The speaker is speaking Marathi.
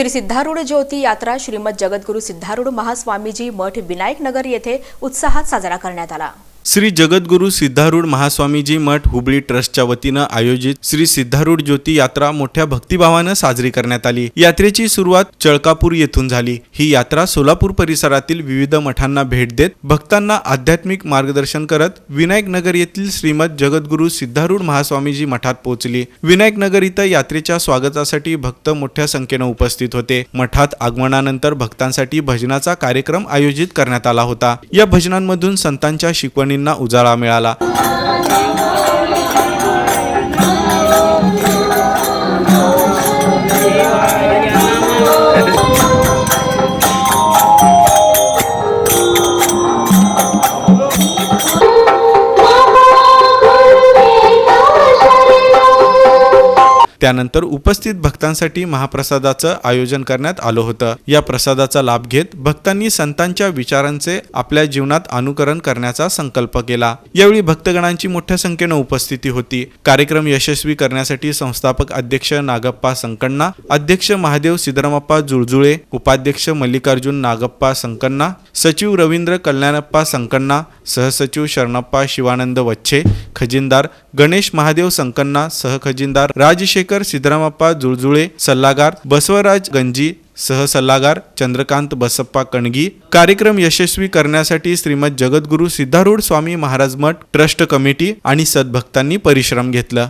श्री सिद्धारूढ ज्योती यात्रा श्रीमद जगद्गुरू सिद्धारूढ महास्वामीजी मठ विनायक नगर येथे उत्साहात साजरा करण्यात आला. श्री जगद्गुरू सिद्धारूढ महास्वामीजी मठ हुबळी ट्रस्टच्या वतीनं आयोजित श्री सिद्धारूढ ज्योती यात्रा मोठ्या भक्तिभावानं साजरी करण्यात आली. यात्रेची सुरुवात चळकापूर येथून झाली. ही यात्रा सोलापूर परिसरातील विविध मठांना भेट देत भक्तांना आध्यात्मिक मार्गदर्शन करत विनायकनगर येथील श्रीमद जगद्गुरू सिद्धारूढ महास्वामीजी मठात पोहोचली. विनायकनगर इथं यात्रेच्या स्वागतासाठी भक्त मोठ्या संख्येनं उपस्थित होते. मठात आगमनानंतर भक्तांसाठी भजनाचा कार्यक्रम आयोजित करण्यात आला होता. या भजनांमधून संतांच्या शिकवण शिकवणींना उजाळा मिळाला. त्यानंतर उपस्थित भक्तांसाठी महाप्रसादाचं आयोजन करण्यात आलं होतं. या प्रसादाचा लाभ घेत भक्तांनी संतांच्या विचारांचे आपल्या जीवनात अनुकरण करण्याचा संकल्प केला. यावेळी भक्तगणांची मोठ्या संख्येनं उपस्थिती होती. कार्यक्रम यशस्वी करण्यासाठी संस्थापक अध्यक्ष नागप्पा संकण्णा अध्यक्ष महादेव सिद्धरामप्पा जुळजुळे उपाध्यक्ष मल्लिकार्जुन नागप्पा संकण्णा सचिव रवींद्र कल्याणप्पा संकण्णा सहसचिव शरणप्पा शिवानंद वच्छे खजिनदार गणेश महादेव संकण्णा सहखजिनदार राजशेखर सिद्धरामप्पा जुळजुळे सल्लागार बसवराज गंजी सहसल्लागार चंद्रकांत बसप्पा कणगी. कार्यक्रम यशस्वी करण्यासाठी श्रीमद जगद्गुरू सिद्धारूढ स्वामी महाराज मठ ट्रस्ट कमिटी आणि सद्भक्तांनी परिश्रम घेतला.